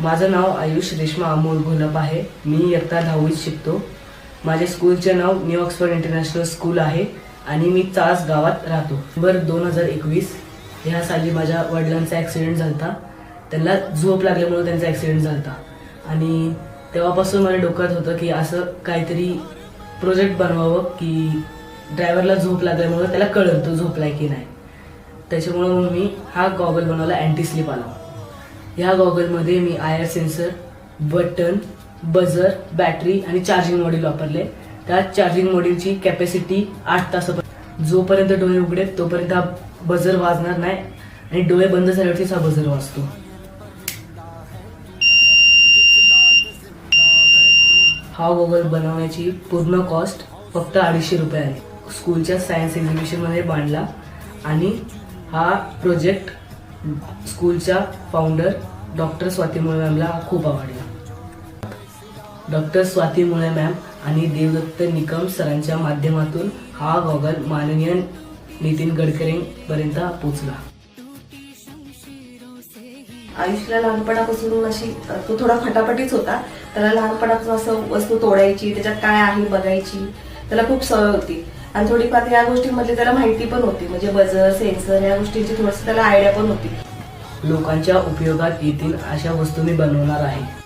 माझं नाव आयुष रेश्मा अमोल घोलप आहे. मी इयत्ता दहावीत शिकतो. माझ्या स्कूलचे नाव न्यू ऑक्सफर्ड इंटरनॅशनल स्कूल आहे आणि मी चास गावात राहतो. बरं दोन हजार एकवीस ह्या साली माझ्या वडिलांचा ॲक्सिडेंट झाला त्यांना झोप लागल्यामुळे त्यांचा ॲक्सिडेंट झाला आणि तेव्हापासून मला डोक्यात होतं की असं काहीतरी प्रोजेक्ट बनवावं की ड्रायव्हरला झोप लागल्यामुळे त्याला कळलं तो झोपलाय की नाही. त्याच्यामुळं मग मी हा गॉगल बनवला अँटी स्लिप आला ह्या गॉगलमध्ये मी I R sensor button buzzer battery आणि चार्जिंग मॉड्यूल वापरले. त्या चार्जिंग मॉड्यूलची कॅपॅसिटी आठ तासापर्यंत. जोपर्यंत डोळे उघडेल तोपर्यंत हा बजर वाजणार नाही आणि डोळे बंद झाल्यावरतीच हा बजर वाजतो. हा गॉगल बनवण्याची पूर्ण कॉस्ट फक्त अडीचशे रुपये आहे. स्कूलच्या सायन्स एक्झिबिशनमध्ये मांडला आणि हा प्रोजेक्ट स्कूलच्या फाउंडर डॉक्टर स्वाती मुळे मॅमला खूप आवडला. डॉक्टर स्वाती मुळे मॅम आणि देवदत्त निकम सरांच्या माध्यमातून हा गॉगल माननीय नितीन गडकरींपर्यंत पोचला आयुषला लहानपणापासून अशी तो थोडा फटाफटीच होता. त्याला लहानपणापासून असं वस्तू तोडायची त्याच्यात काय आहे बघायची त्याला खूप सवय होती. आणि थोडीफार या गोष्टींमधली त्याला माहिती पण होती. म्हणजे बजर सेन्सर या गोष्टींची थोडस त्याला आयडिया पण होती. लोकांच्या उपयोगात येतील अशा वस्तू मी बनवणार आहे.